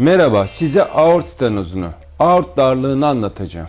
Merhaba, size aort stenozunu, aort darlığını anlatacağım.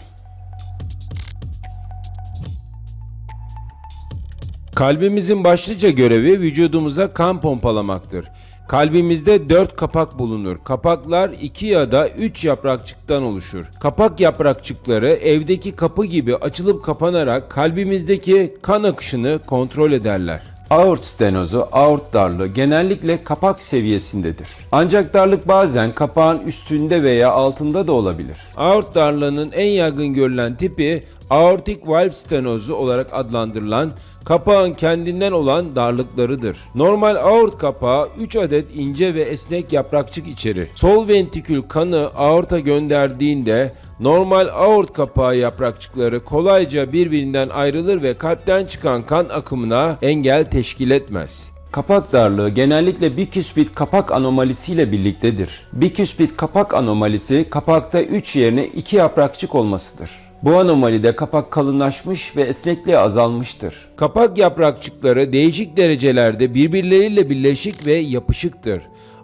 Kalbimizin başlıca görevi vücudumuza kan pompalamaktır. Kalbimizde 4 kapak bulunur. Kapaklar 2 ya da 3 yaprakçıktan oluşur. Kapak yaprakçıkları evdeki kapı gibi açılıp kapanarak kalbimizdeki kan akışını kontrol ederler. Aort stenozu, aort darlığı genellikle kapak seviyesindedir. Ancak darlık bazen kapağın üstünde veya altında da olabilir. Aort darlığının en yaygın görülen tipi aortic valve stenozu olarak adlandırılan kapağın kendinden olan darlıklarıdır. Normal aort kapağı 3 adet ince ve esnek yaprakçık içerir. Sol ventrikül kanı aorta gönderdiğinde normal aort kapağı yaprakçıkları kolayca birbirinden ayrılır ve kalpten çıkan kan akımına engel teşkil etmez. Kapak darlığı genellikle biküspit kapak anomalisiyle birliktedir. Biküspit kapak anomalisi kapakta 3 yerine 2 yaprakçık olmasıdır. Bu anomalide kapak kalınlaşmış ve esnekliği azalmıştır. Kapak yaprakçıkları değişik derecelerde birbirleriyle birleşik ve yapışıktır.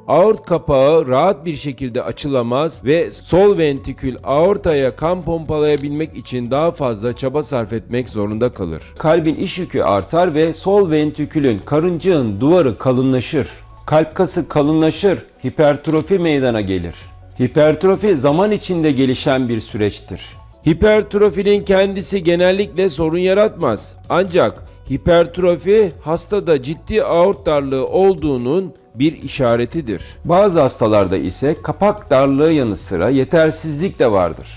Aort kapağı rahat bir şekilde açılamaz ve sol ventrikül aortaya kan pompalayabilmek için daha fazla çaba sarf etmek zorunda kalır. Kalbin iş yükü artar ve sol ventrikülün karıncığın duvarı kalınlaşır. Kalp kası kalınlaşır, hipertrofi meydana gelir. Hipertrofi zaman içinde gelişen bir süreçtir. Hipertrofinin kendisi genellikle sorun yaratmaz. Ancak hipertrofi hastada ciddi aort darlığı olduğunun bir işaretidir. Bazı hastalarda ise kapak darlığı yanı sıra yetersizlik de vardır.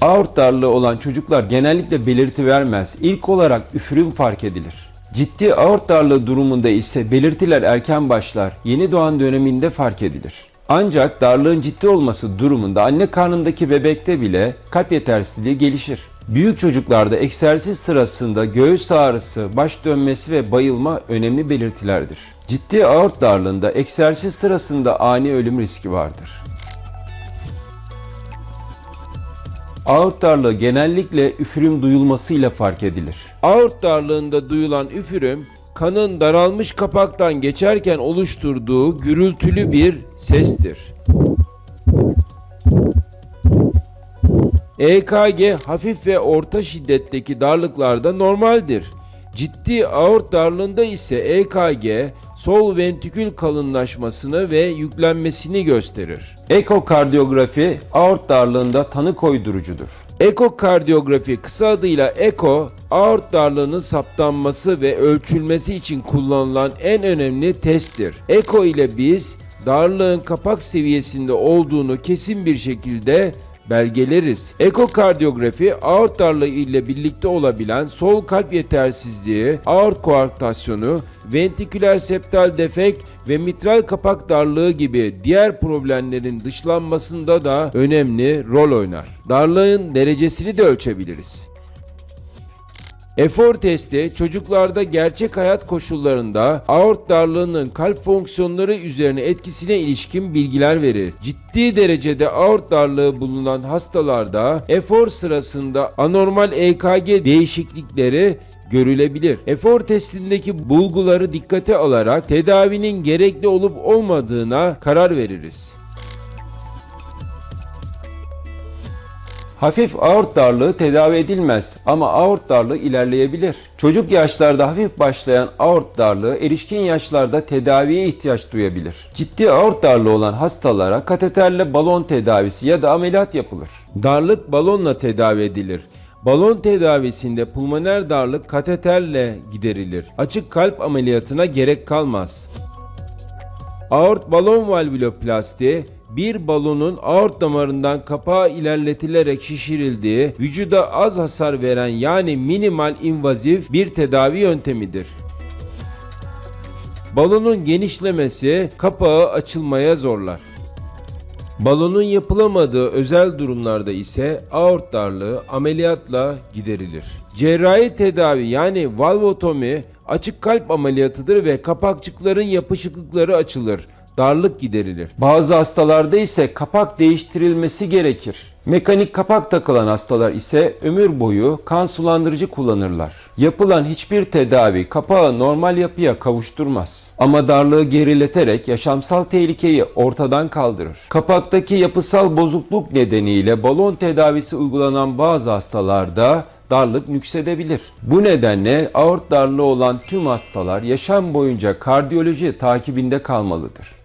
Aort darlığı olan çocuklar genellikle belirti vermez. İlk olarak üfürüm fark edilir. Ciddi aort darlığı durumunda ise belirtiler erken başlar. Yeni doğan döneminde fark edilir. Ancak darlığın ciddi olması durumunda anne karnındaki bebekte bile kalp yetersizliği gelişir. Büyük çocuklarda egzersiz sırasında göğüs ağrısı, baş dönmesi ve bayılma önemli belirtilerdir. Ciddi aort darlığında egzersiz sırasında ani ölüm riski vardır. Aort darlığı genellikle üfürüm duyulmasıyla fark edilir. Aort darlığında duyulan üfürüm kanın daralmış kapaktan geçerken oluşturduğu gürültülü bir sestir. EKG hafif ve orta şiddetteki darlıklarda normaldir. Ciddi aort darlığında ise EKG sol ventrikül kalınlaşmasını ve yüklenmesini gösterir. Ekokardiyografi aort darlığında tanı koydurucudur. Ekokardiyografi kısa adıyla eko, aort darlığının saptanması ve ölçülmesi için kullanılan en önemli testtir. Eko ile biz darlığın kapak seviyesinde olduğunu kesin bir şekilde belgeleriz. Ekokardiyografi aort darlığı ile birlikte olabilen sol kalp yetersizliği, aort koarktasyonu, ventriküler septal defekt ve mitral kapak darlığı gibi diğer problemlerin dışlanmasında da önemli rol oynar. Darlığın derecesini de ölçebiliriz. Efor testi çocuklarda gerçek hayat koşullarında aort darlığının kalp fonksiyonları üzerine etkisine ilişkin bilgiler verir. Ciddi derecede aort darlığı bulunan hastalarda efor sırasında anormal EKG değişiklikleri görülebilir. Efor testindeki bulguları dikkate alarak tedavinin gerekli olup olmadığına karar veririz. Hafif aort darlığı tedavi edilmez ama aort darlığı ilerleyebilir. Çocuk yaşlarda hafif başlayan aort darlığı erişkin yaşlarda tedaviye ihtiyaç duyabilir. Ciddi aort darlığı olan hastalara kateterle balon tedavisi ya da ameliyat yapılır. Darlık balonla tedavi edilir. Balon tedavisinde pulmoner darlık kateterle giderilir. Açık kalp ameliyatına gerek kalmaz. Aort balon valvüloplasti bir balonun aort damarından kapağa ilerletilerek şişirildiği, vücuda az hasar veren yani minimal invazif bir tedavi yöntemidir. Balonun genişlemesi kapağı açılmaya zorlar. Balonun yapılamadığı özel durumlarda ise aort darlığı ameliyatla giderilir. Cerrahi tedavi yani valvotomi açık kalp ameliyatıdır ve kapakçıkların yapışıklıkları açılır. Darlık giderilir. Bazı hastalarda ise kapak değiştirilmesi gerekir. Mekanik kapak takılan hastalar ise ömür boyu kan sulandırıcı kullanırlar. Yapılan hiçbir tedavi kapağı normal yapıya kavuşturmaz. Ama darlığı gerileterek yaşamsal tehlikeyi ortadan kaldırır. Kapaktaki yapısal bozukluk nedeniyle balon tedavisi uygulanan bazı hastalarda darlık nüksedebilir. Bu nedenle aort darlığı olan tüm hastalar yaşam boyunca kardiyoloji takibinde kalmalıdır.